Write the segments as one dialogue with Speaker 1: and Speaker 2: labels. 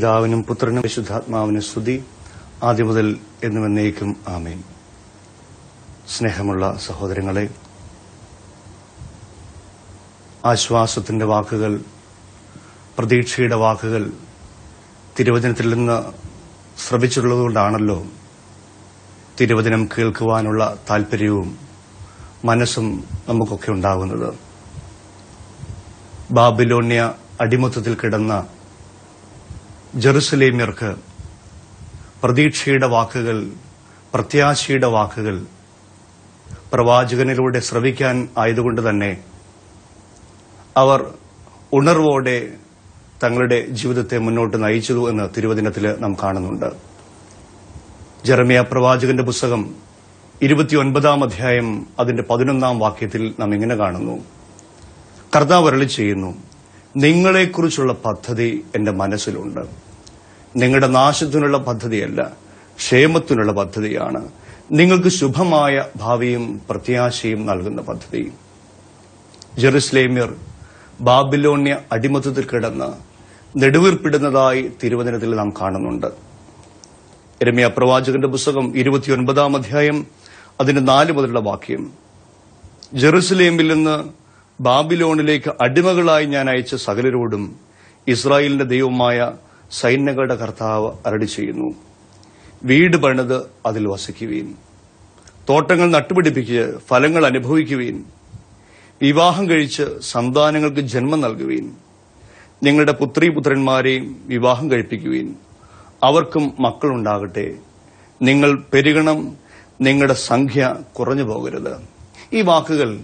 Speaker 1: പിതാവിനും പുത്രനും വിശുദ്ധാത്മാവിനും സ്തുതി. ആദ്യം മുതൽ എന്നും എന്നേക്കും ആമേൻ. സ്നേഹമുള്ള സഹോദരങ്ങളെ ആശ്വാസത്തിന്റെ വാക്കുകൾ പ്രതീക്ഷയുടെ വാക്കുകൾ തിരുവചനത്തിൽ നിന്ന് ശ്രമിച്ചിട്ടുള്ളതുകൊണ്ടാണല്ലോ തിരുവചനം കേൾക്കുവാനുള്ള താല്പര്യവും മനസ്സും നമുക്കൊക്കെ ഉണ്ടാകുന്നത്. ബാബിലോണ്യ അടിമത്തത്തിൽ കിടന്ന ജെറുസലേമ്യർക്ക് പ്രതീക്ഷയുടെ വാക്കുകൾ പ്രത്യാശയുടെ വാക്കുകൾ പ്രവാചകനിലൂടെ ശ്രവിക്കാൻ ആയതുകൊണ്ട് തന്നെ അവർ ഉണർവോടെ തങ്ങളുടെ ജീവിതത്തെ മുന്നോട്ട് നയിച്ചു എന്ന് തിരുവചനത്തിൽ നാം കാണുന്നുണ്ട്. ജെറമിയ പ്രവാചകന്റെ പുസ്തകം ഇരുപത്തിയൊൻപതാം അധ്യായം അതിന്റെ പതിനൊന്നാം വാക്യത്തിൽ നാം ഇങ്ങനെ കാണുന്നു. കർത്താവ് ചെയ്യുന്നു നിങ്ങളെക്കുറിച്ചുള്ള പദ്ധതി എന്റെ മനസ്സിലുണ്ട്. നിങ്ങളുടെ നാശത്തിനുള്ള പദ്ധതിയല്ല ക്ഷേമത്തിനുള്ള പദ്ധതിയാണ്. നിങ്ങൾക്ക് ശുഭമായ ഭാവിയും പ്രത്യാശയും നൽകുന്ന പദ്ധതി. ജെറുസലേമ്യർ ബാബിലോണ്യ അടിമത്തത്തിൽ കിടന്ന് നെടുവീർപ്പിടുന്നതായി തിരുവചനത്തിൽ നാം കാണുന്നുണ്ട്. രമ്യ പ്രവാചകന്റെ പുസ്തകം ഇരുപത്തിയൊൻപതാം അധ്യായം അതിന്റെ നാല് മുതലുള്ള വാക്യം. ജെറുസലേമിൽ നിന്ന് ബാബിലോണിലേക്ക് അടിമകളായി ഞാൻ അയച്ച സകലരോടും ഇസ്രായേലിന്റെ ദൈവമായ സൈന്യകളുടെ കർത്താവ് അരടി ചെയ്യുന്നു. വീട് പണിത് അതിൽ വസിക്കുവീൻ. തോട്ടങ്ങൾ നട്ടുപിടിപ്പിച്ച് ഫലങ്ങൾ അനുഭവിക്കുവീൻ. വിവാഹം കഴിച്ച് സന്താനങ്ങൾക്ക് ജന്മം നൽകുവീൻ. നിങ്ങളുടെ പുത്രി പുത്രന്മാരെയും വിവാഹം കഴിപ്പിക്കുവീൻ. അവർക്കും മക്കളുണ്ടാകട്ടെ. നിങ്ങൾ പെരുകണം നിങ്ങളുടെ സംഖ്യ കുറഞ്ഞു പോകരുത് ഈ വാക്കുകൾ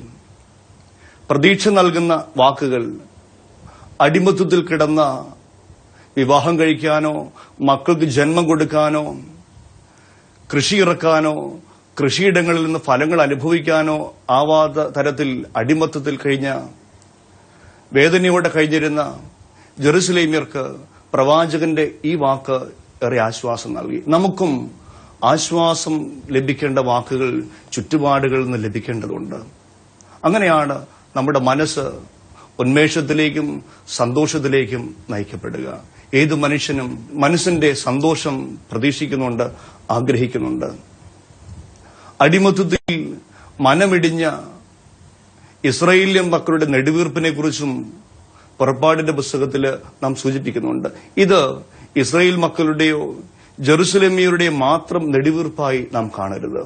Speaker 1: പ്രതീക്ഷ നൽകുന്ന വാക്കുകൾ അടിമത്വത്തിൽ കിടന്ന വിവാഹം കഴിക്കാനോ മക്കൾക്ക് ജന്മം കൊടുക്കാനോ കൃഷി ഇറക്കാനോ കൃഷിയിടങ്ങളിൽ നിന്ന് ഫലങ്ങൾ അനുഭവിക്കാനോ ആവാത്ത തരത്തിൽ അടിമത്തത്തിൽ കഴിഞ്ഞ വേദനയോടെ കഴിഞ്ഞിരുന്ന ജെറുസലേമ്യർക്ക് പ്രവാചകന്റെ ഈ വാക്ക് ഏറെ ആശ്വാസം നൽകി. നമുക്കും ആശ്വാസം ലഭിക്കേണ്ട വാക്കുകൾ ചുറ്റുപാടുകളിൽ നിന്ന് ലഭിക്കേണ്ടതുണ്ട്. അങ്ങനെയാണ് നമ്മുടെ മനസ്സ് ഉന്മേഷത്തിലേക്കും സന്തോഷത്തിലേക്കും നയിക്കപ്പെടുക. ഏത് മനുഷ്യനും മനസ്സിന്റെ സന്തോഷം പ്രതീക്ഷിക്കുന്നുണ്ട് ആഗ്രഹിക്കുന്നുണ്ട്. അടിമത്തത്തിൽ മനമിടിഞ്ഞ ഇസ്രയേലിയൻ മക്കളുടെ നെടുവീർപ്പിനെ കുറിച്ചും പുറപ്പാടിന്റെ പുസ്തകത്തിൽ നാം സൂചിപ്പിക്കുന്നുണ്ട്. ഇത് ഇസ്രയേൽ മക്കളുടെയോ ജെറുസലേമിയരുടെയോ മാത്രം നെടുവീർപ്പായി നാം കാണരുത്.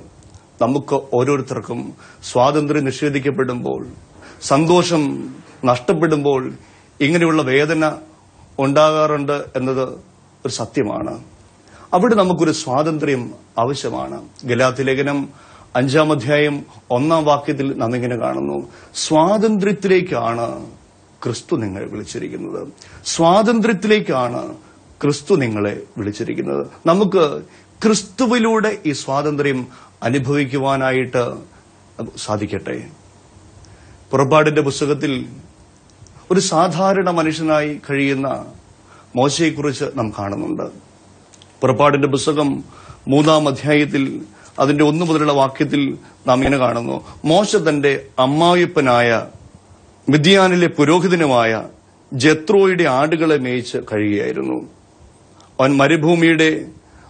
Speaker 1: നമുക്ക് ഓരോരുത്തർക്കും സ്വാതന്ത്ര്യം നിഷേധിക്കപ്പെടുമ്പോൾ സന്തോഷം നഷ്ടപ്പെടുമ്പോൾ ഇങ്ങനെയുള്ള വേദന ഉണ്ടാകാറുണ്ട് എന്നത് ഒരു സത്യമാണ്. അവിടെ നമുക്കൊരു സ്വാതന്ത്ര്യം ആവശ്യമാണ്. ഗലാത്തി ലേഖനം അഞ്ചാം അധ്യായം ഒന്നാം വാക്യത്തിൽ നാം ഇങ്ങനെ കാണുന്നു. സ്വാതന്ത്ര്യത്തിലേക്കാണ് ക്രിസ്തു നിങ്ങളെ വിളിച്ചിരിക്കുന്നത്. സ്വാതന്ത്ര്യത്തിലേക്കാണ് ക്രിസ്തു നിങ്ങളെ വിളിച്ചിരിക്കുന്നത്. നമുക്ക് ക്രിസ്തുവിലൂടെ ഈ സ്വാതന്ത്ര്യം അനുഭവിക്കുവാനായിട്ട് സാധിക്കട്ടെ? പുറപ്പാടിന്റെ പുസ്തകത്തിൽ ഒരു സാധാരണ മനുഷ്യനായി കഴിയുന്ന മോശയെക്കുറിച്ച് നാം കാണുന്നുണ്ട്. പുറപ്പാടിന്റെ പുസ്തകം മൂന്നാം അധ്യായത്തിൽ അതിന്റെ ഒന്നു മുതലുള്ള വാക്യത്തിൽ നാം ഇങ്ങനെ കാണുന്നു. മോശ തന്റെ അമ്മായിപ്പനായ മിദ്യാനിലെ പുരോഹിതനുമായ ജത്രോയുടെ ആടുകളെ മേയിച്ച് കഴിയുകയായിരുന്നു. അവൻ മരുഭൂമിയുടെ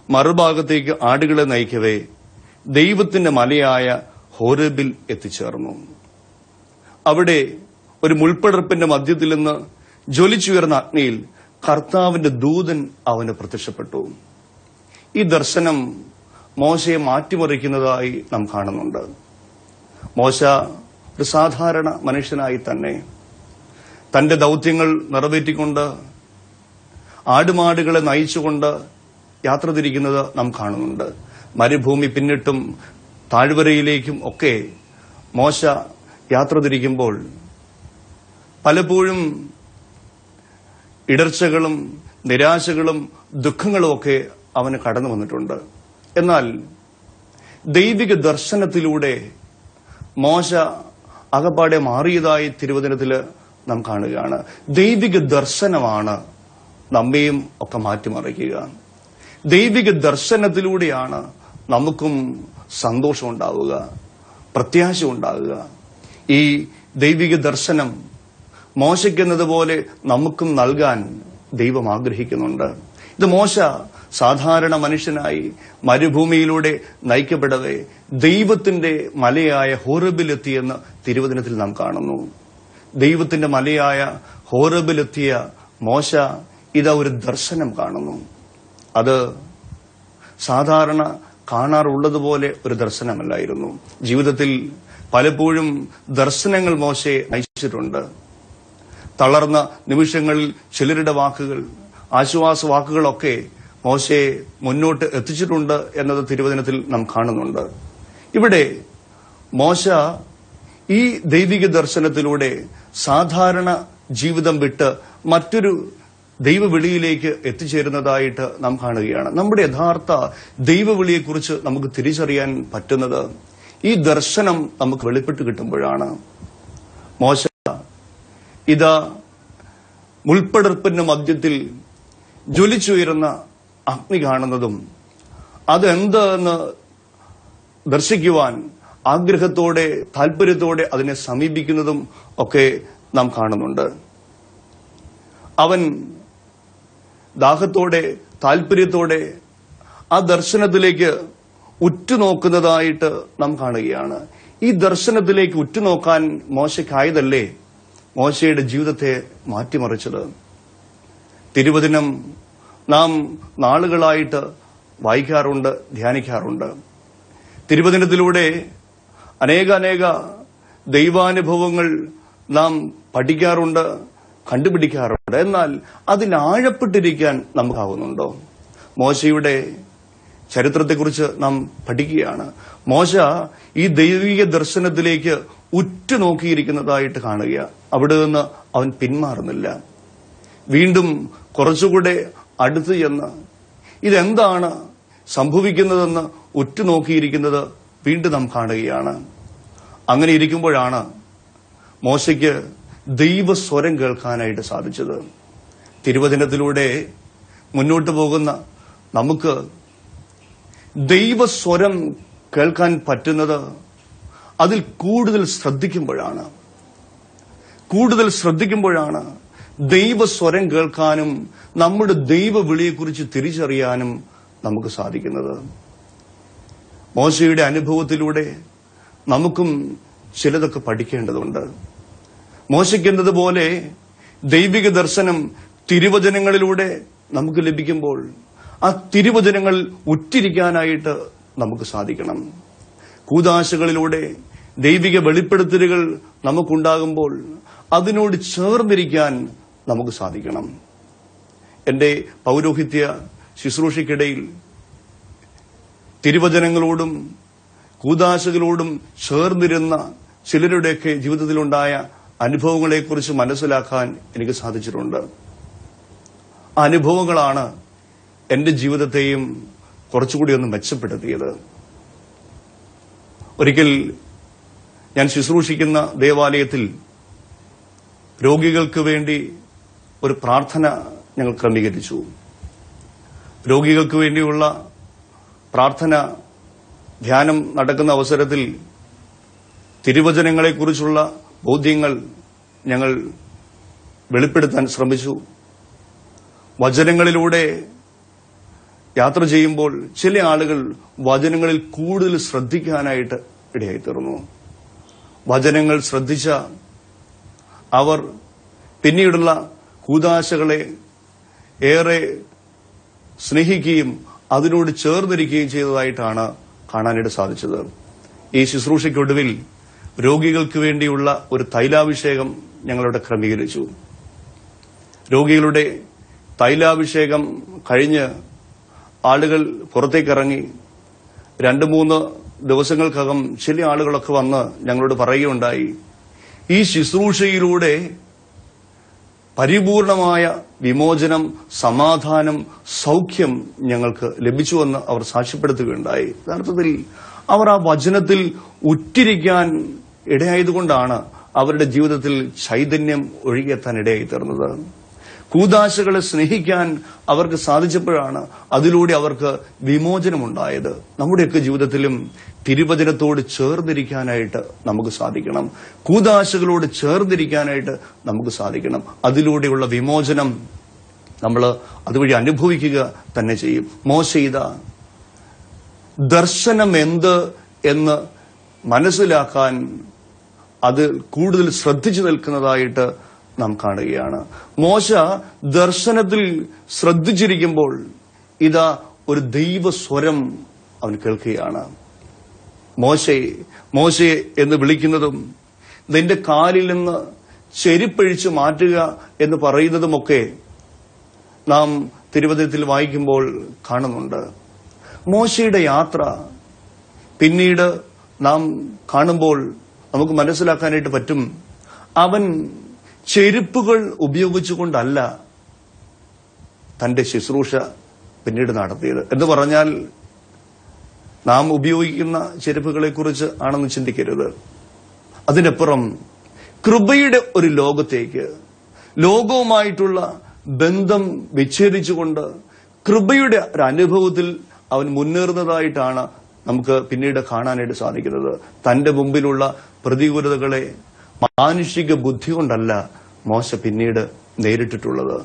Speaker 1: മറുഭാഗത്തേക്ക് ആടുകളെ നയിക്കവേ ദൈവത്തിന്റെ മലയായ ഹോരബിൽ എത്തിച്ചേർന്നു. അവിടെ ഒരു മുൾപ്പടർപ്പിന്റെ മധ്യത്തിൽ നിന്ന് ജ്വലിച്ചുയർന്ന അഗ്നിയിൽ കർത്താവിന്റെ ദൂതൻ അവന് പ്രത്യക്ഷപ്പെട്ടു. ഈ ദർശനം മോശയെ മാറ്റിമറിക്കുന്നതായി നാം കാണുന്നുണ്ട്. മോശ ഒരു സാധാരണ മനുഷ്യനായി തന്നെ തന്റെ ദൗത്യങ്ങൾ നിറവേറ്റിക്കൊണ്ട് ആടുമാടുകളെ നയിച്ചുകൊണ്ട് യാത്ര തിരിക്കുന്നത് നാം കാണുന്നുണ്ട്. മരുഭൂമി പിന്നിട്ടും താഴ്വരയിലേക്കും ഒക്കെ മോശ യാത്ര തിരിക്കുമ്പോൾ പലപ്പോഴും ഇടർച്ചകളും നിരാശകളും ദുഃഖങ്ങളും ഒക്കെ അവന് കടന്നു വന്നിട്ടുണ്ട്. എന്നാൽ ദൈവിക ദർശനത്തിലൂടെ മോശ അകപ്പാടെ മാറിയതായി തിരുവചനത്തിൽ നാം കാണുകയാണ്. ദൈവിക ദർശനമാണ് നമ്മയും ഒക്കെ മാറ്റിമറിക്കുക. ദൈവിക ദർശനത്തിലൂടെയാണ് നമുക്കും സന്തോഷം ഉണ്ടാവുക പ്രത്യാശ ഉണ്ടാകുക ഈ ദൈവിക ദർശനം മോശയ്ക്കെന്നതുപോലെ നമുക്കും നൽകാൻ ദൈവം ആഗ്രഹിക്കുന്നുണ്ട്. ഇത് മോശ സാധാരണ മനുഷ്യനായി മരുഭൂമിയിലൂടെ നയിക്കപ്പെടവേ ദൈവത്തിന്റെ മലയായ ഹോറബിലെത്തിയെന്ന് തിരുവചനത്തിൽ നാം കാണുന്നു. ദൈവത്തിന്റെ മലയായ ഹോറബിലെത്തിയ മോശ ഇതാ ഒരു ദർശനം കാണുന്നു. അത് സാധാരണ കാണാറുള്ളതുപോലെ ഒരു ദർശനമല്ലായിരുന്നു. ജീവിതത്തിൽ പലപ്പോഴും ദർശനങ്ങൾ മോശയെ നയിച്ചിട്ടുണ്ട് തളർന്ന നിമിഷങ്ങളിൽ ചിലരുടെ വാക്കുകൾ ആശ്വാസ വാക്കുകളൊക്കെ മോശയെ മുന്നോട്ട് എത്തിച്ചിട്ടുണ്ട് എന്നത് തിരുവചനത്തിൽ നാം കാണുന്നുണ്ട്. ഇവിടെ മോശ ഈ ദൈവിക ദർശനത്തിലൂടെ സാധാരണ ജീവിതം വിട്ട് മറ്റൊരു ദൈവവിളിയിലേക്ക് എത്തിച്ചേരുന്നതായിട്ട് നാം കാണുകയാണ്. നമ്മുടെ യഥാർത്ഥ ദൈവവിളിയെക്കുറിച്ച് നമുക്ക് തിരിച്ചറിയാൻ പറ്റുന്നത് ഈ ദർശനം നമുക്ക് വെളിപ്പെട്ട് കിട്ടുമ്പോഴാണ് മോശ ഇത് മുൾപ്പടർപ്പിന്റെ മധ്യത്തിൽ ജ്വലിച്ചുയരുന്ന അഗ്നി കാണുന്നതും അതെന്തെന്ന് ദർശിക്കുവാൻ ആഗ്രഹത്തോടെ താല്പര്യത്തോടെ അതിനെ സമീപിക്കുന്നതും ഒക്കെ നാം കാണുന്നുണ്ട്. അവൻ ദാഹത്തോടെ താല്പര്യത്തോടെ ആ ദർശനത്തിലേക്ക് ഉറ്റുനോക്കുന്നതായിട്ട് നാം കാണുകയാണ്. ഈ ദർശനത്തിലേക്ക് ഉറ്റുനോക്കാൻ മോശയ്ക്കായതല്ലേ മോശയുടെ ജീവിതത്തെ മാറ്റിമറിച്ചത്? തിരുവചനം നാം നാളുകളായിട്ട് വായിക്കാറുണ്ട് ധ്യാനിക്കാറുണ്ട്. തിരുവചനത്തിലൂടെ അനേകാനേക ദൈവാനുഭവങ്ങൾ നാം പഠിക്കാറുണ്ട് കണ്ടുപിടിക്കാറുണ്ട്. എന്നാൽ അതിൽ ആഴപ്പെട്ടിരിക്കാൻ നമുക്കാവുന്നുണ്ടോ? മോശയുടെ ചരിത്രത്തെക്കുറിച്ച് നാം പഠിക്കുകയാണ്. മോശ ഈ ദൈവിക ദർശനത്തിലേക്ക് ഉറ്റുനോക്കിയിരിക്കുന്നതായിട്ട് കാണുക അവിടെ നിന്ന് അവൻ പിന്മാറുന്നില്ല. വീണ്ടും കുറച്ചുകൂടെ അടുത്ത് ചെന്ന് ഇതെന്താണ് സംഭവിക്കുന്നതെന്ന് ഉറ്റുനോക്കിയിരിക്കുന്നത് വീണ്ടും നാം കാണുകയാണ്. അങ്ങനെ ഇരിക്കുമ്പോഴാണ് മോശയ്ക്ക് ദൈവസ്വരം കേൾക്കാനായിട്ട് സാധിച്ചത്. തിരുവചനത്തിലൂടെ മുന്നോട്ട് പോകുന്ന നമുക്ക് ദൈവസ്വരം കേൾക്കാൻ പറ്റുന്നത് അതിൽ കൂടുതൽ ശ്രദ്ധിക്കുമ്പോഴാണ്. കൂടുതൽ ശ്രദ്ധിക്കുമ്പോഴാണ് ദൈവസ്വരം കേൾക്കാനും നമ്മുടെ ദൈവ ദൈവവിളിയെക്കുറിച്ച് തിരിച്ചറിയാനും നമുക്ക് സാധിക്കുന്നത്. മോശയുടെ അനുഭവത്തിലൂടെ നമുക്കും ചിലതൊക്കെ പഠിക്കേണ്ടതുണ്ട്. മോശയ്ക്കെന്നതുപോലെ ദൈവിക ദർശനം തിരുവചനങ്ങളിലൂടെ നമുക്ക് ലഭിക്കുമ്പോൾ ആ തിരുവചനങ്ങൾ ഉറ്റിരിക്കാനായിട്ട് നമുക്ക് സാധിക്കണം. കൂതാശകളിലൂടെ ദൈവിക വെളിപ്പെടുത്തലുകൾ നമുക്കുണ്ടാകുമ്പോൾ അതിനോട് ചേർന്നിരിക്കാൻ നമുക്ക് സാധിക്കണം. എന്റെ പൗരോഹിത്യ ശുശ്രൂഷയ്ക്കിടയിൽ തിരുവചനങ്ങളോടും കൂതാശകളോടും ചേർന്നിരുന്ന ചിലരുടെയൊക്കെ ജീവിതത്തിലുണ്ടായ അനുഭവങ്ങളെക്കുറിച്ച് മനസ്സിലാക്കാൻ എനിക്ക് സാധിച്ചിട്ടുണ്ട്. അനുഭവങ്ങളാണ് എന്റെ ജീവിതത്തെയും കുറച്ചുകൂടി ഒന്ന് മെച്ചപ്പെടുത്തിയത്. ഒരിക്കൽ ഞാൻ ശുശ്രൂഷിക്കുന്ന ദേവാലയത്തിൽ രോഗികൾക്ക് വേണ്ടി ഒരു പ്രാർത്ഥന ഞങ്ങൾ ക്രമീകരിച്ചു. രോഗികൾക്ക് വേണ്ടിയുള്ള പ്രാർത്ഥന ധ്യാനം നടക്കുന്ന അവസരത്തിൽ തിരുവചനങ്ങളെക്കുറിച്ചുള്ള ബോധ്യങ്ങൾ ഞങ്ങൾ വെളിപ്പെടുത്താൻ ശ്രമിച്ചു. വചനങ്ങളിലൂടെ യാത്ര ചെയ്യുമ്പോൾ ചില ആളുകൾ വചനങ്ങളിൽ കൂടുതൽ ശ്രദ്ധിക്കാനായിട്ട് ഇടയായി തീർന്നു വചനങ്ങൾ ശ്രദ്ധിച്ച അവർ പിന്നീടുള്ള കൂതാശകളെ ഏറെ സ്നേഹിക്കുകയും അതിനോട് ചേർന്നിരിക്കുകയും ചെയ്തതായിട്ടാണ് കാണാനായിട്ട് സാധിച്ചത്. ഈ ശുശ്രൂഷയ്ക്കൊടുവിൽ രോഗികൾക്ക് വേണ്ടിയുള്ള ഒരു തൈലാഭിഷേകം ഞങ്ങളിവിടെ ക്രമീകരിച്ചു. രോഗികളുടെ തൈലാഭിഷേകം കഴിഞ്ഞ് ആളുകൾ പുറത്തേക്ക് ഇറങ്ങി രണ്ട് മൂന്ന് ദിവസങ്ങൾക്കകം ചില ആളുകളൊക്കെ വന്ന് ഞങ്ങളോട് പറയുകയുണ്ടായി. ഈ ശുശ്രൂഷയിലൂടെ പരിപൂർണമായ വിമോചനം സമാധാനം സൗഖ്യം ഞങ്ങൾക്ക് ലഭിച്ചുവെന്ന് അവർ സാക്ഷ്യപ്പെടുത്തുകയുണ്ടായി. യഥാർത്ഥത്തിൽ അവർ ആ വചനത്തിൽ ഉറ്റിരിക്കാൻ ഇടയായതുകൊണ്ടാണ് അവരുടെ ജീവിതത്തിൽ ചൈതന്യം ഒഴുകിയെത്താൻ ഇടയായി തീർന്നത് കൂതാശകളെ സ്നേഹിക്കാൻ അവർക്ക് സാധിച്ചപ്പോഴാണ് അതിലൂടെ അവർക്ക് വിമോചനമുണ്ടായത്. നമ്മുടെയൊക്കെ ജീവിതത്തിലും തിരുവചനത്തോട് ചേർന്നിരിക്കാനായിട്ട് നമുക്ക് സാധിക്കണം. കൂദാശകളോട് ചേർന്നിരിക്കാനായിട്ട് നമുക്ക് സാധിക്കണം. അതിലൂടെയുള്ള വിമോചനം നമ്മൾ അതുവഴി അനുഭവിക്കുക തന്നെ ചെയ്യും. മോശ ദർശനം എന്ത് എന്ന് മനസ്സിലാക്കാൻ അത് കൂടുതൽ ശ്രദ്ധിച്ചു നിൽക്കുന്നതായിട്ട് നാം കാണുകയാണ്. മോശ ദർശനത്തിൽ ശ്രദ്ധിച്ചിരിക്കുമ്പോൾ ഇതാ ഒരു ദൈവസ്വരം അവൻ കേൾക്കുകയാണ്. മോശെ മോശെ എന്ന് വിളിക്കുന്നതും നിന്റെ കാലിൽ നിന്ന് ചെരിപ്പഴിച്ചു മാറ്റുക എന്ന് പറയുന്നതുമൊക്കെ നാം തിരുവനന്തപുരത്തിൽ വായിക്കുമ്പോൾ കാണുന്നുണ്ട്. മോശയുടെ യാത്ര പിന്നീട് നാം കാണുമ്പോൾ നമുക്ക് മനസ്സിലാക്കാനായിട്ട് പറ്റും അവൻ ചെരുപ്പുകൾ ഉപയോഗിച്ചുകൊണ്ടല്ല തന്റെ ശുശ്രൂഷ പിന്നീട് നടത്തിയത്. എന്ന് പറഞ്ഞാൽ നാം ഉപയോഗിക്കുന്ന ചെരുപ്പുകളെ കുറിച്ച് ആണെന്ന് ചിന്തിക്കരുത്. അതിനപ്പുറം കൃപയുടെ ഒരു ലോകത്തേക്ക് ലോകവുമായിട്ടുള്ള ബന്ധം വിച്ഛേദിച്ചുകൊണ്ട് കൃപയുടെ ഒരു അനുഭവത്തിൽ അവൻ മുന്നേറുന്നതായിട്ടാണ് നമുക്ക് പിന്നീട് കാണാനായിട്ട് സാധിക്കുന്നത്. തന്റെ മുമ്പിലുള്ള പ്രതികൂലതകളെ മാനുഷിക ബുദ്ധി കൊണ്ടല്ല മോശ പിന്നീട് നേരിട്ടിട്ടുള്ളത്.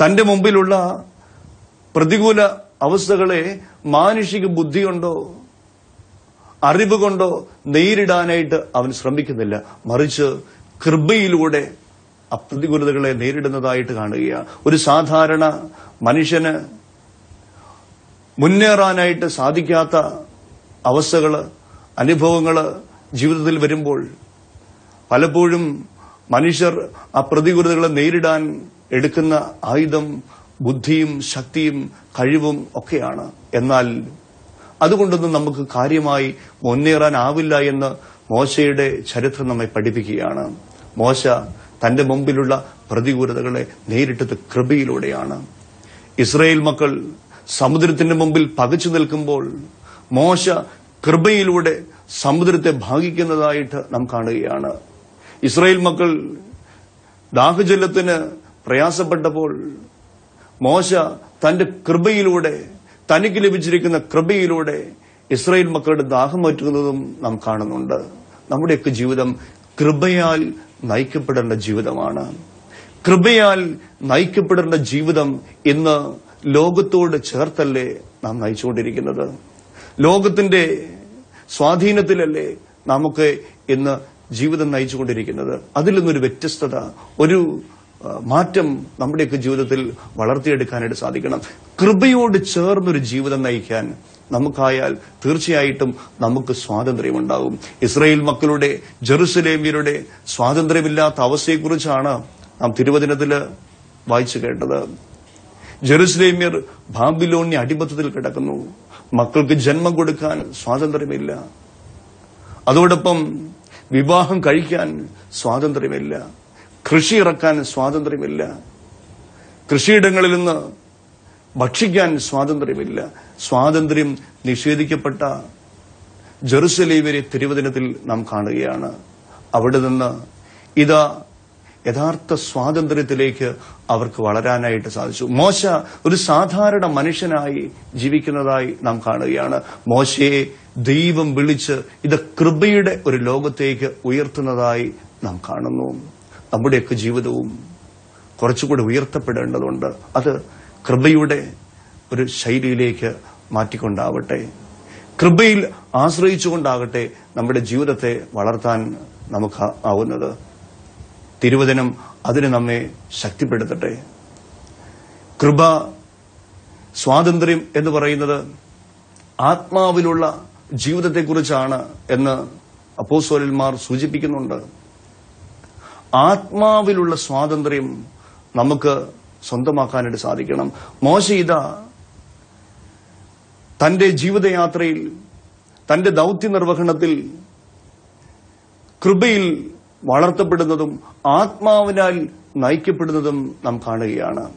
Speaker 1: തന്റെ മുമ്പിലുള്ള പ്രതികൂല അവസ്ഥകളെ മാനുഷിക ബുദ്ധി കൊണ്ടോ അറിവ് കൊണ്ടോ നേരിടാനായിട്ട് അവൻ ശ്രമിക്കുന്നില്ല. മറിച്ച് കൃപയിലൂടെ അപ്രതികൂലതകളെ നേരിടുന്നതായിട്ട് കാണുകയാണ് ഒരു സാധാരണ മനുഷ്യന് മുന്നേറാനായിട്ട് സാധിക്കാത്ത അവസ്ഥകൾ അനുഭവങ്ങൾ ജീവിതത്തിൽ വരുമ്പോൾ പലപ്പോഴും മനുഷ്യർ ആ പ്രതികൂലതകളെ നേരിടാൻ എടുക്കുന്ന ആയുധം ബുദ്ധിയും ശക്തിയും കഴിവും ഒക്കെയാണ്. എന്നാൽ അതുകൊണ്ടൊന്നും നമുക്ക് കാര്യമായി മുന്നേറാനാവില്ല എന്ന് മോശയുടെ ചരിത്രം നമ്മെ പഠിപ്പിക്കുകയാണ്. മോശ തന്റെ മുമ്പിലുള്ള പ്രതികൂലതകളെ നേരിട്ടത് കൃപയിലൂടെയാണ്. ഇസ്രയേൽ മക്കൾ സമുദ്രത്തിന്റെ മുമ്പിൽ പകച്ചു നിൽക്കുമ്പോൾ മോശ കൃപയിലൂടെ സമുദ്രത്തെ ഭാഗിക്കുന്നതായിട്ട് നാം കാണുകയാണ്. ഇസ്രായേൽ മക്കൾ ദാഹജലത്തിന് പ്രയാസപ്പെട്ടപ്പോൾ മോശ തന്റെ കൃപയിലൂടെ തനിക്ക് ലഭിച്ചിരിക്കുന്ന കൃപയിലൂടെ ഇസ്രായേൽ മക്കളുടെ ദാഹം മാറ്റുന്നതും നാം കാണുന്നുണ്ട്. നമ്മുടെയൊക്കെ ജീവിതം കൃപയാൽ നയിക്കപ്പെടേണ്ട ജീവിതമാണ്. കൃപയാൽ നയിക്കപ്പെടേണ്ട ജീവിതം ഇന്ന് ലോകത്തോട് ചേർത്തല്ലേ നാം നയിച്ചുകൊണ്ടിരിക്കുന്നത്? ലോകത്തിന്റെ സ്വാധീനത്തിലല്ലേ നമുക്ക് ഇന്ന് ജീവിതം നയിച്ചുകൊണ്ടിരിക്കുന്നത്. അതിൽ നിന്നൊരു വ്യത്യസ്തത ഒരു മാറ്റം നമ്മുടെയൊക്കെ ജീവിതത്തിൽ വളർത്തിയെടുക്കാനായിട്ട് സാധിക്കണം. കൃപയോട് ചേർന്നൊരു ജീവിതം നയിക്കാൻ നമുക്കായാൽ തീർച്ചയായിട്ടും നമുക്ക് സ്വാതന്ത്ര്യമുണ്ടാകും. ഇസ്രയേൽ മക്കളുടെ ജെറുസലേമിയരുടെ സ്വാതന്ത്ര്യമില്ലാത്ത അവസ്ഥയെക്കുറിച്ചാണ് നാം തിരുവചനത്തിൽ വായിച്ചു കേട്ടത്. ജെറുസലേമ്യർ ബാബിലോണി അടിമത്തത്തിൽ കിടക്കുന്നു. മക്കൾക്ക് ജന്മം കൊടുക്കാൻ സ്വാതന്ത്ര്യമില്ല. അതോടൊപ്പം വിവാഹം കഴിക്കാൻ സ്വാതന്ത്ര്യമില്ല. കൃഷി ഇറക്കാൻ സ്വാതന്ത്ര്യമില്ല. കൃഷിയിടങ്ങളിൽ നിന്ന് ഭക്ഷിക്കാൻ സ്വാതന്ത്ര്യമില്ല. സ്വാതന്ത്ര്യം നിഷേധിക്കപ്പെട്ട ജെറുസലേമിലെ തിരുവചനത്തിൽ നാം കാണുകയാണ്. അവിടെ നിന്ന് ഇതാ യഥാർത്ഥ സ്വാതന്ത്ര്യത്തിലേക്ക് അവർക്ക് വളരാനായിട്ട് സാധിച്ചു. മോശ ഒരു സാധാരണ മനുഷ്യനായി ജീവിക്കുന്നതായി നാം കാണുകയാണ്. മോശയെ ദൈവം വിളിച്ച് ഇത് കൃപയുടെ ഒരു ലോകത്തേക്ക് ഉയർത്തുന്നതായി നാം കാണുന്നു. നമ്മുടെയൊക്കെ ജീവിതവും കുറച്ചുകൂടി ഉയർത്തപ്പെടേണ്ടതുണ്ട്. അത് കൃപയുടെ ഒരു ശൈലിയിലേക്ക് മാറ്റിക്കൊണ്ടാവട്ടെ. കൃപയിൽ ആശ്രയിച്ചുകൊണ്ടാകട്ടെ നമ്മുടെ ജീവിതത്തെ വളർത്താൻ നമുക്ക് ആവുന്നത്. തിരുവചനം അതിന് നമ്മെ ശക്തിപ്പെടുത്തട്ടെ. കൃപ സ്വാതന്ത്ര്യം എന്ന് പറയുന്നത് ആത്മാവിലുള്ള ജീവിതത്തെക്കുറിച്ചാണ് എന്ന് അപ്പോസോലന്മാർ സൂചിപ്പിക്കുന്നുണ്ട്. ആത്മാവിലുള്ള സ്വാതന്ത്ര്യം നമുക്ക് സ്വന്തമാക്കാനായിട്ട് സാധിക്കണം. മോശ ഇതാ തന്റെ ജീവിതയാത്രയിൽ തന്റെ ദൗത്യ നിർവഹണത്തിൽ കൃപയിൽ വളർത്തപ്പെടുന്നതും ആത്മാവിനാൽ നയിക്കപ്പെടുന്നതും നാം കാണുകയാണ്.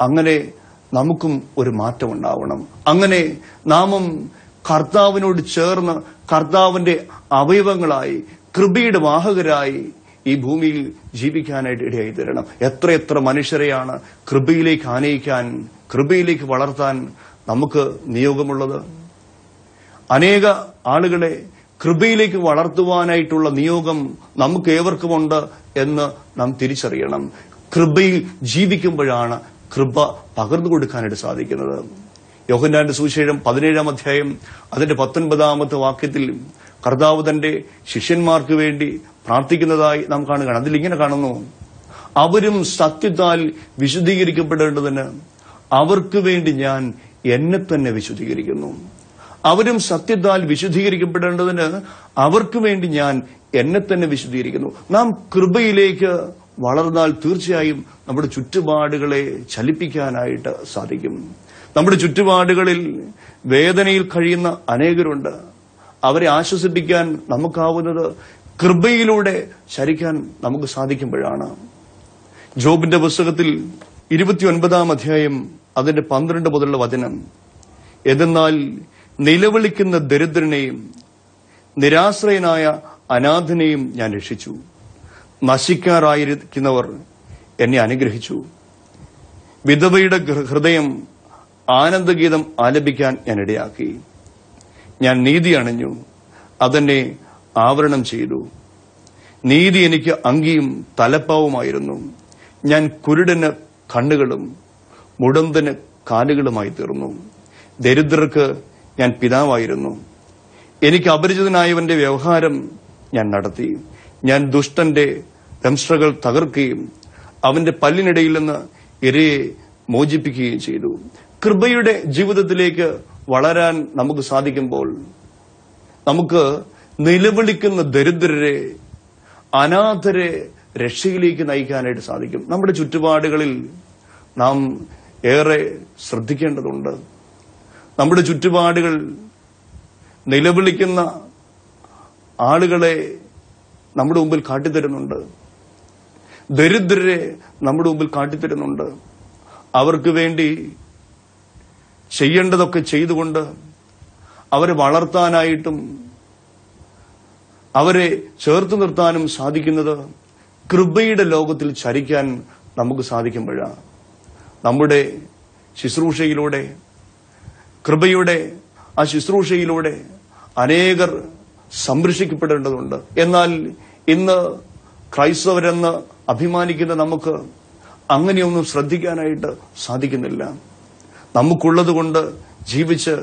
Speaker 1: അങ്ങനെ നമുക്കും ഒരു മാറ്റം ഉണ്ടാവണം. അങ്ങനെ നാമം കർത്താവിനോട് ചേർന്ന് കർത്താവിന്റെ അവയവങ്ങളായി കൃപയുടെ വാഹകരായി ഈ ഭൂമിയിൽ ജീവിക്കാനായിട്ട് ഇടയായി തരണം. എത്രയെത്ര മനുഷ്യരെയാണ് കൃപയിലേക്ക് ആനയിക്കാൻ കൃപയിലേക്ക് വളർത്താൻ നമുക്ക് നിയോഗമുള്ളത്? അനേക ആളുകളെ കൃപയിലേക്ക് വളർത്തുവാനായിട്ടുള്ള നിയോഗം നമുക്ക് ഏവർക്കുമുണ്ട് എന്ന് നാം തിരിച്ചറിയണം. കൃപയിൽ ജീവിക്കുമ്പോഴാണ് കൃപ പകർന്നു കൊടുക്കാനായിട്ട് സാധിക്കുന്നത്. യോഹന്നാന്റെ സുവിശേഷം പതിനേഴാം അധ്യായം അതിന്റെ പത്തൊൻപതാമത്തെ വാക്യത്തിൽ കർത്താവ് തന്റെ ശിഷ്യന്മാർക്ക് വേണ്ടി പ്രാർത്ഥിക്കുന്നതായി നാം കാണുകയാണ്. അതിലിങ്ങനെ കാണുന്നു അവരും സത്യത്താൽ വിശുദ്ധീകരിക്കപ്പെടേണ്ടതിന് അവർക്ക് വേണ്ടി ഞാൻ എന്നെ തന്നെ വിശുദ്ധീകരിക്കുന്നു. അവരും സത്യത്താൽ വിശുദ്ധീകരിക്കപ്പെടേണ്ടതിന് അവർക്ക് വേണ്ടി ഞാൻ എന്നെ തന്നെ വിശുദ്ധീകരിക്കുന്നു. നാം കൃപയിലേക്ക് വളർന്നാൽ തീർച്ചയായും നമ്മുടെ ചുറ്റുപാടുകളെ ചലിപ്പിക്കാനായിട്ട് സാധിക്കും. നമ്മുടെ ചുറ്റുപാടുകളിൽ വേദനയിൽ കഴിയുന്ന അനേകരുണ്ട്. അവരെ ആശ്വസിപ്പിക്കാൻ നമുക്കാവുന്നത് കൃപയിലൂടെ ചരിക്കാൻ നമുക്ക് സാധിക്കുമ്പോഴാണ്. ജോബിന്റെ പുസ്തകത്തിൽ ഇരുപത്തിയൊൻപതാം അധ്യായം അതിന്റെ പന്ത്രണ്ട് മുതലുള്ള വചനം. എന്തെന്നാൽ നിലവിളിക്കുന്ന ദരിദ്രനെയും നിരാശ്രയനായ അനാഥനെയും ഞാൻ രക്ഷിച്ചു. നശിക്കാറായിരിക്കുന്നവർ എന്നെ അനുഗ്രഹിച്ചു. വിധവയുടെ ഹൃദയം ആനന്ദഗീതം ആലപിക്കാൻ ഞാൻ ഇടയാക്കി. ഞാൻ നീതി അണിഞ്ഞു. അതെന്നെ ആവരണം ചെയ്തു. നീതി എനിക്ക് അങ്കിയും തലപ്പാവുമായിരുന്നു. ഞാൻ കുരുടന് കണ്ണുകളും മുടന്തന് കാലുകളുമായി തീർന്നു. ദരിദ്രർക്ക് ഞാൻ പിതാവായിരുന്നു. എനിക്ക് അപരിചിതനായവന്റെ വ്യവഹാരം ഞാൻ നടത്തി. ഞാൻ ദുഷ്ടന്റെ ദംഷ്ട്രകൾ തകർക്കുകയും അവന്റെ പല്ലിനിടയിൽ നിന്ന് ഇരയെ മോചിപ്പിക്കുകയും ചെയ്തു. കൃപയുടെ ജീവിതത്തിലേക്ക് വളരാൻ നമുക്ക് സാധിക്കുമ്പോൾ നമുക്ക് നിലവിളിക്കുന്ന ദരിദ്രരെ അനാഥരെ രക്ഷയിലേക്ക് നയിക്കാനായിട്ട് സാധിക്കും. നമ്മുടെ ചുറ്റുപാടുകളിൽ നാം ഏറെ ശ്രദ്ധിക്കേണ്ടതുണ്ട്. നമ്മുടെ ചുറ്റുപാടുകൾ നിലവിളിക്കുന്ന ആളുകളെ നമ്മുടെ മുമ്പിൽ കാട്ടിത്തരുന്നുണ്ട്. ദരിദ്രരെ നമ്മുടെ മുമ്പിൽ കാട്ടിത്തരുന്നുണ്ട്. അവർക്ക് വേണ്ടി ചെയ്യേണ്ടതൊക്കെ ചെയ്തുകൊണ്ട് അവരെ വളർത്താനായിട്ടും അവരെ ചേർത്ത് നിർത്താനും സാധിക്കുന്നത് കൃപയുടെ ലോകത്തിൽ ചരിക്കാൻ നമുക്ക് സാധിക്കുമ്പോഴാണ്. നമ്മുടെ ശുശ്രൂഷയിലൂടെ കൃപയുടെ ആ ശുശ്രൂഷയിലൂടെ അനേകർ സംരക്ഷിക്കപ്പെടേണ്ടതുണ്ട്. എന്നാൽ ഇന്ന് ക്രൈസ്തവരെന്ന് അഭിമാനിക്കുന്ന നമുക്ക് അങ്ങനെയൊന്നും ശ്രദ്ധിക്കാനായിട്ട് സാധിക്കുന്നില്ല. നമുക്കുള്ളത് കൊണ്ട് ജീവിച്ച്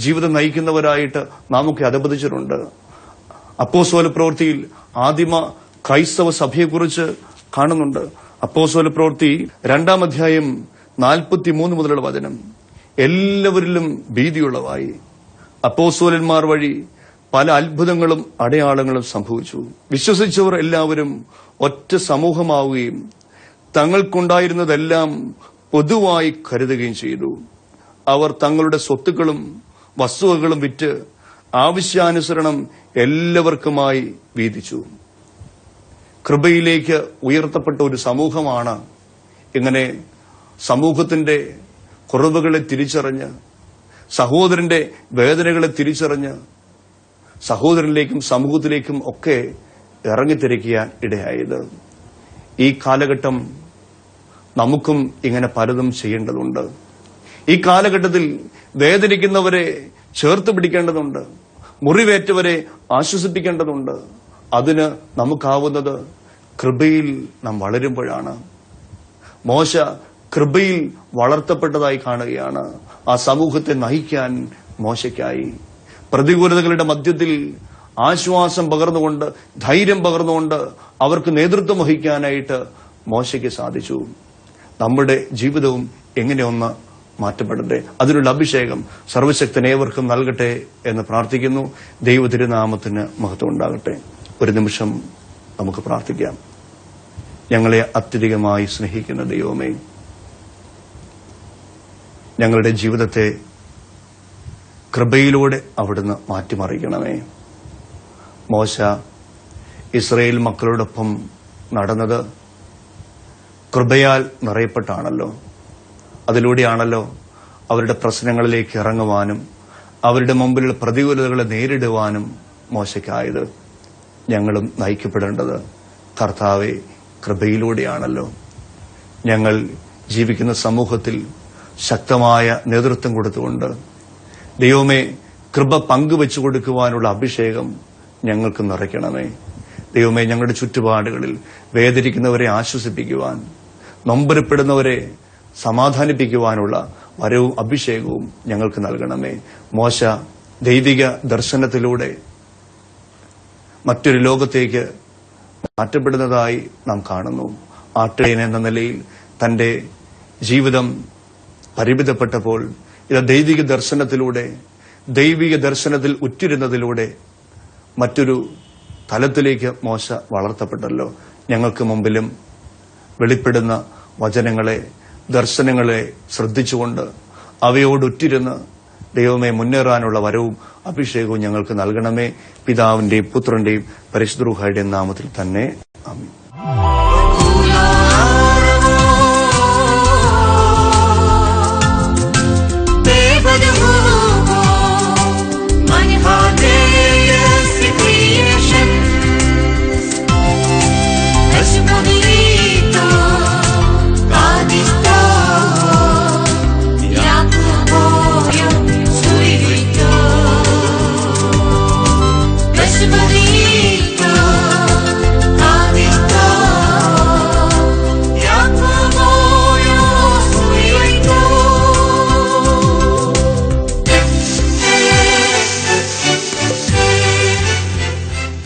Speaker 1: ജീവിതം നയിക്കുന്നവരായിട്ട് നാമൊക്കെ അധപതിച്ചിട്ടുണ്ട്. അപ്പോസോല പ്രവൃത്തിയിൽ ആദിമ ക്രൈസ്തവ സഭയെക്കുറിച്ച് കാണുന്നുണ്ട്. അപ്പോസോല പ്രവൃത്തി രണ്ടാം അധ്യായം നാൽപ്പത്തിമൂന്ന് മുതലുള്ള വചനം. എല്ലാവരിലും ഭീതിയുള്ളവായി അപ്പോസോലന്മാർ വഴി പല അത്ഭുതങ്ങളും അടയാളങ്ങളും സംഭവിച്ചു. വിശ്വസിച്ചവർ എല്ലാവരും ഒറ്റ സമൂഹമാവുകയും തങ്ങൾക്കുണ്ടായിരുന്നതെല്ലാം പൊതുവായി കരുതുകയും ചെയ്തു. അവർ തങ്ങളുടെ സ്വത്തുക്കളും വസ്തുവകളും വിറ്റ് ആവശ്യാനുസരണം എല്ലാവർക്കുമായി വീതിച്ചു. കൃപയിലേക്ക് ഉയർത്തപ്പെട്ട ഒരു സമൂഹമാണ് ഇങ്ങനെ സമൂഹത്തിന്റെ കുറവുകളെ തിരിച്ചറിഞ്ഞ് സഹോദരന്റെ വേദനകളെ തിരിച്ചറിഞ്ഞ് സഹോദരനിലേക്കും സമൂഹത്തിലേക്കും ഒക്കെ ഇറങ്ങിത്തിരിക്കാൻ ഇടയായത്. ഈ കാലഘട്ടം നമുക്കും ഇങ്ങനെ പലതും ചെയ്യേണ്ടതുണ്ട്. ഈ കാലഘട്ടത്തിൽ വേദനിക്കുന്നവരെ ചേർത്ത് പിടിക്കേണ്ടതുണ്ട്. മുറിവേറ്റവരെ ആശ്വസിപ്പിക്കേണ്ടതുണ്ട്. അതിന് നമുക്കാവുന്നത് കൃപയിൽ നാം വളരുമ്പോഴാണ്. മോശ കൃപയിൽ വളർത്തപ്പെട്ടതായി കാണുകയാണ്. ആ സമൂഹത്തെ നയിക്കാൻ മോശയ്ക്കായി. പ്രതികൂലതകളുടെ മധ്യത്തിൽ ആശ്വാസം പകർന്നുകൊണ്ട് ധൈര്യം പകർന്നുകൊണ്ട് അവർക്ക് നേതൃത്വം വഹിക്കാനായിട്ട് മോശയ്ക്ക് സാധിച്ചു. നമ്മുടെ ജീവിതവും എങ്ങനെയൊന്ന് മാറ്റപ്പെടട്ടെ? അതിനുള്ള അഭിഷേകം സർവശക്തനേവർക്കും നൽകട്ടെ എന്ന് പ്രാർത്ഥിക്കുന്നു. ദൈവ തിരുനാമത്തിന് മഹത്വം ഉണ്ടാകട്ടെ. ഒരു നിമിഷം നമുക്ക് പ്രാർത്ഥിക്കാം. ഞങ്ങളെ അത്യധികമായി സ്നേഹിക്കുന്ന ദൈവമേ ഞങ്ങളുടെ ജീവിതത്തെ കൃപയിലൂടെ അവിടുന്ന് മാറ്റിമറിക്കണമേ. മോശ ഇസ്രയേൽ മക്കളോടൊപ്പം നടന്നത് കൃപയാൽ നിറയപ്പെട്ടാണല്ലോ. അതിലൂടെയാണല്ലോ അവരുടെ പ്രശ്നങ്ങളിലേക്ക് ഇറങ്ങുവാനും അവരുടെ മുമ്പിലുള്ള പ്രതികൂലതകളെ നേരിടുവാനും മോശയ്ക്കായത് ഞങ്ങളും നയിക്കപ്പെടേണ്ടത് കർത്താവെ കൃപയിലൂടെയാണല്ലോ. ഞങ്ങൾ ജീവിക്കുന്ന സമൂഹത്തിൽ ശക്തമായ നേതൃത്വം കൊടുത്തുകൊണ്ട് ദൈവമേ കൃപ പങ്കുവെച്ചു കൊടുക്കുവാനുള്ള അഭിഷേകം ഞങ്ങൾക്ക് നിറയ്ക്കണമേ. ദൈവമേ ഞങ്ങളുടെ ചുറ്റുപാടുകളിൽ വേദനിക്കുന്നവരെ ആശ്വസിപ്പിക്കുവാൻ നൊമ്പരപ്പെടുന്നവരെ സമാധാനിപ്പിക്കുവാനുള്ള വരവും അഭിഷേകവും ഞങ്ങൾക്ക് നൽകണമേ. മോശ ദൈവിക ദർശനത്തിലൂടെ മറ്റൊരു ലോകത്തേക്ക് മാറ്റപ്പെടുന്നതായി നാം കാണുന്നു. ആട്ടിടയൻ എന്ന നിലയിൽ തന്റെ ജീവിതം പരിമിതപ്പെട്ടപ്പോൾ ഇത് ദൈവിക ദർശനത്തിലൂടെ ദൈവിക ദർശനത്തിൽ ഉറ്റിരുന്നതിലൂടെ മറ്റൊരു തലത്തിലേക്ക് മോശ വളർത്തപ്പെട്ടല്ലോ. ഞങ്ങൾക്ക് മുമ്പിലും വെളിപ്പെടുന്ന വചനങ്ങളെ ദർശനങ്ങളെ ശ്രദ്ധിച്ചുകൊണ്ട് അവയോടൊറ്റിരുന്ന് ദൈവമേ മുന്നേറാനുള്ള വരവും അഭിഷേകവും ഞങ്ങൾക്ക് നൽകണമേ. പിതാവിന്റെയും പുത്രന്റെയും പരിശുദ്രൂഹയുടെയും നാമത്തിൽ തന്നെ. ആമീൻ.